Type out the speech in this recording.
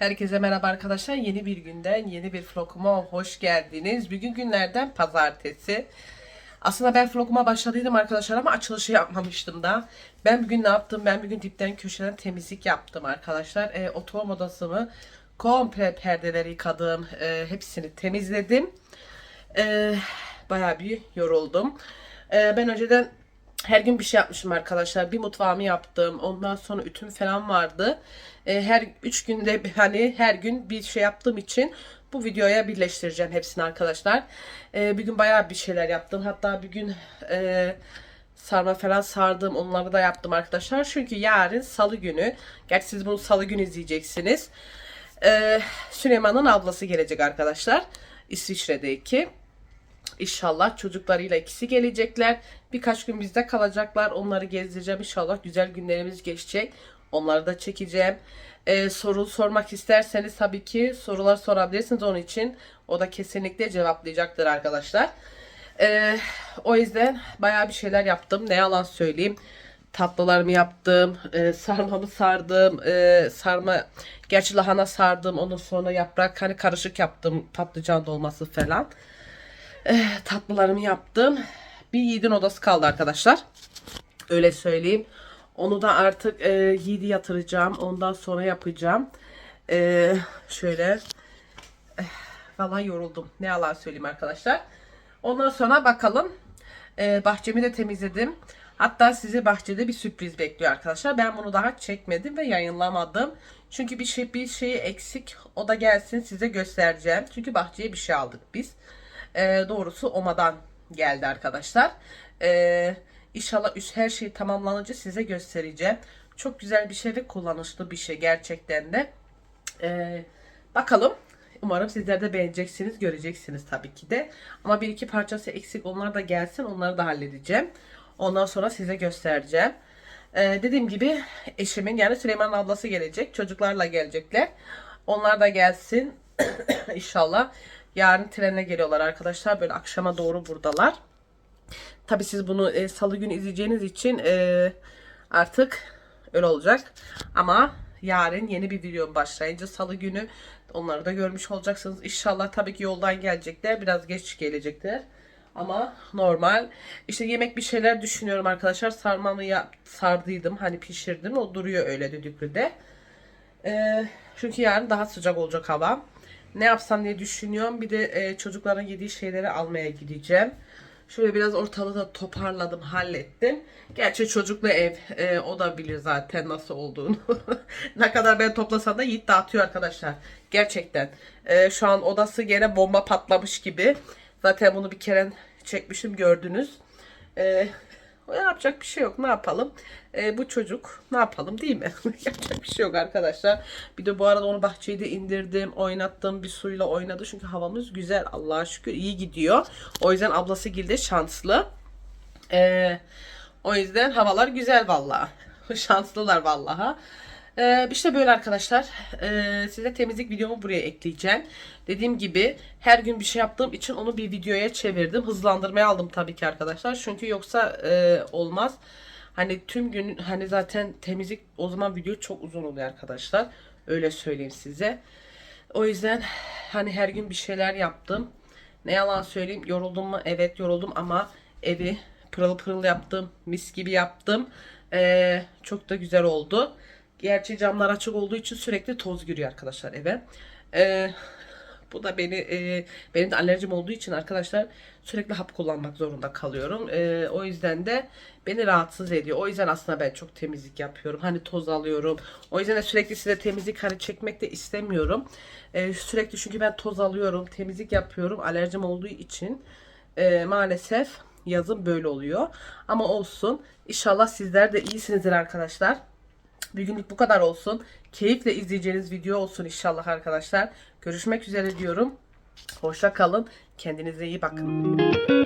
Herkese merhaba arkadaşlar. Yeni bir günden, yeni bir vloguma hoş geldiniz. Bugün günlerden pazartesi. Aslında ben vloguma başladıydım arkadaşlar ama açılışı yapmamıştım da. Ben bugün ne yaptım? Ben bugün dipten köşeden temizlik yaptım arkadaşlar. E, oturma odasımı komple perdeleri yıkadım. E, hepsini temizledim. E, bayağı bir yoruldum. E, ben önceden her gün bir şey yapmışım arkadaşlar. Bir mutfağımı yaptım. Ondan sonra ütüm falan vardı. E, her üç günde hani her gün bir şey yaptığım için bu videoya birleştireceğim hepsini arkadaşlar. E, bir gün bayağı bir şeyler yaptım. Hatta bir gün e, sarma falan sardım. Onları da yaptım arkadaşlar. Çünkü yarın salı günü. Gerçi siz bunu salı günü izleyeceksiniz. E, Süleyman'ın ablası gelecek arkadaşlar. İsviçre'deki. İnşallah çocuklarıyla ikisi gelecekler. Birkaç gün bizde kalacaklar. Onları gezdireceğim. İnşallah güzel günlerimiz geçecek. Onları da çekeceğim. Ee, soru sormak isterseniz tabii ki sorular sorabilirsiniz onun için. O da kesinlikle cevaplayacaktır arkadaşlar. Ee, o yüzden bayağı bir şeyler yaptım. Ne yalan söyleyeyim. Tatlılarımı yaptım. E, sarmamı sardım. E, sarma gerçi lahana sardım. Ondan sonra yaprak hani karışık yaptım. Patlıcan dolması falan. Eh, tatlılarımı yaptım. Bir yiğidin odası kaldı arkadaşlar. Öyle söyleyeyim. Onu da artık e, yiğidi yatıracağım. Ondan sonra yapacağım. E, şöyle. Eh, Vallahi yoruldum. Ne yalan söyleyeyim arkadaşlar. Ondan sonra bakalım. E, bahçemi de temizledim. Hatta size bahçede bir sürpriz bekliyor arkadaşlar. Ben bunu daha çekmedim ve yayınlamadım. Çünkü bir şey bir şeyi eksik. O da gelsin size göstereceğim. Çünkü bahçeye bir şey aldık biz. E, doğrusu Oma'dan geldi arkadaşlar. E, inşallah her şey tamamlanınca size göstereceğim. Çok güzel bir şey ve kullanışlı bir şey gerçekten de. E, bakalım. Umarım sizler de beğeneceksiniz, göreceksiniz tabii ki de. Ama bir iki parçası eksik onlar da gelsin, onları da halledeceğim. Ondan sonra size göstereceğim. Ee, dediğim gibi eşimin yani Süleyman'ın ablası gelecek. Çocuklarla gelecekler. Onlar da gelsin. İnşallah. Yarın trene geliyorlar arkadaşlar. Böyle akşama doğru buradalar. Tabi siz bunu e, salı günü izleyeceğiniz için e, artık öyle olacak. Ama yarın yeni bir video başlayınca salı günü onları da görmüş olacaksınız. İnşallah tabii ki yoldan gelecekler. Biraz geç gelecekler. Ama normal. İşte yemek bir şeyler düşünüyorum arkadaşlar. Sarmamı yap, sardıydım. Hani pişirdim. O duruyor öyle düdüklüde. Ee, çünkü yarın daha sıcak olacak hava. Ne yapsam diye düşünüyorum. Bir de e, çocukların yediği şeyleri almaya gideceğim. Şöyle biraz ortalığı da toparladım, hallettim. Gerçi çocuklu ev, e, o da bilir zaten nasıl olduğunu. ne kadar ben toplasam da Yiğit dağıtıyor arkadaşlar. Gerçekten. E, şu an odası gene bomba patlamış gibi. Zaten bunu bir kere çekmişim gördünüz. E, yapacak bir şey yok. Ne yapalım? E, bu çocuk ne yapalım değil mi? yapacak bir şey yok arkadaşlar. Bir de bu arada onu bahçeyi de indirdim. Oynattım. Bir suyla oynadı. Çünkü havamız güzel. Allah'a şükür iyi gidiyor. O yüzden ablası Gilde şanslı. E, o yüzden havalar güzel vallahi. Şanslılar vallaha. Ee, işte böyle arkadaşlar. Ee, size temizlik videomu buraya ekleyeceğim. Dediğim gibi her gün bir şey yaptığım için onu bir videoya çevirdim. Hızlandırmaya aldım tabii ki arkadaşlar. Çünkü yoksa e, olmaz. Hani tüm gün hani zaten temizlik o zaman video çok uzun oluyor arkadaşlar. Öyle söyleyeyim size. O yüzden hani her gün bir şeyler yaptım. Ne yalan söyleyeyim yoruldum mu? Evet yoruldum ama evi pırıl pırıl yaptım. Mis gibi yaptım. Ee, çok da güzel oldu. Gerçi camlar açık olduğu için sürekli toz giriyor arkadaşlar eve. Ee, bu da beni e, benim de alerjim olduğu için arkadaşlar sürekli hap kullanmak zorunda kalıyorum. Ee, o yüzden de beni rahatsız ediyor. O yüzden aslında ben çok temizlik yapıyorum. Hani toz alıyorum. O yüzden de sürekli size temizlik hani çekmek de istemiyorum. Ee, sürekli çünkü ben toz alıyorum, temizlik yapıyorum. Alerjim olduğu için e, maalesef yazın böyle oluyor. Ama olsun. İnşallah sizler de iyisinizdir arkadaşlar. Bugünlük bu kadar olsun. Keyifle izleyeceğiniz video olsun inşallah arkadaşlar. Görüşmek üzere diyorum. Hoşça kalın. Kendinize iyi bakın.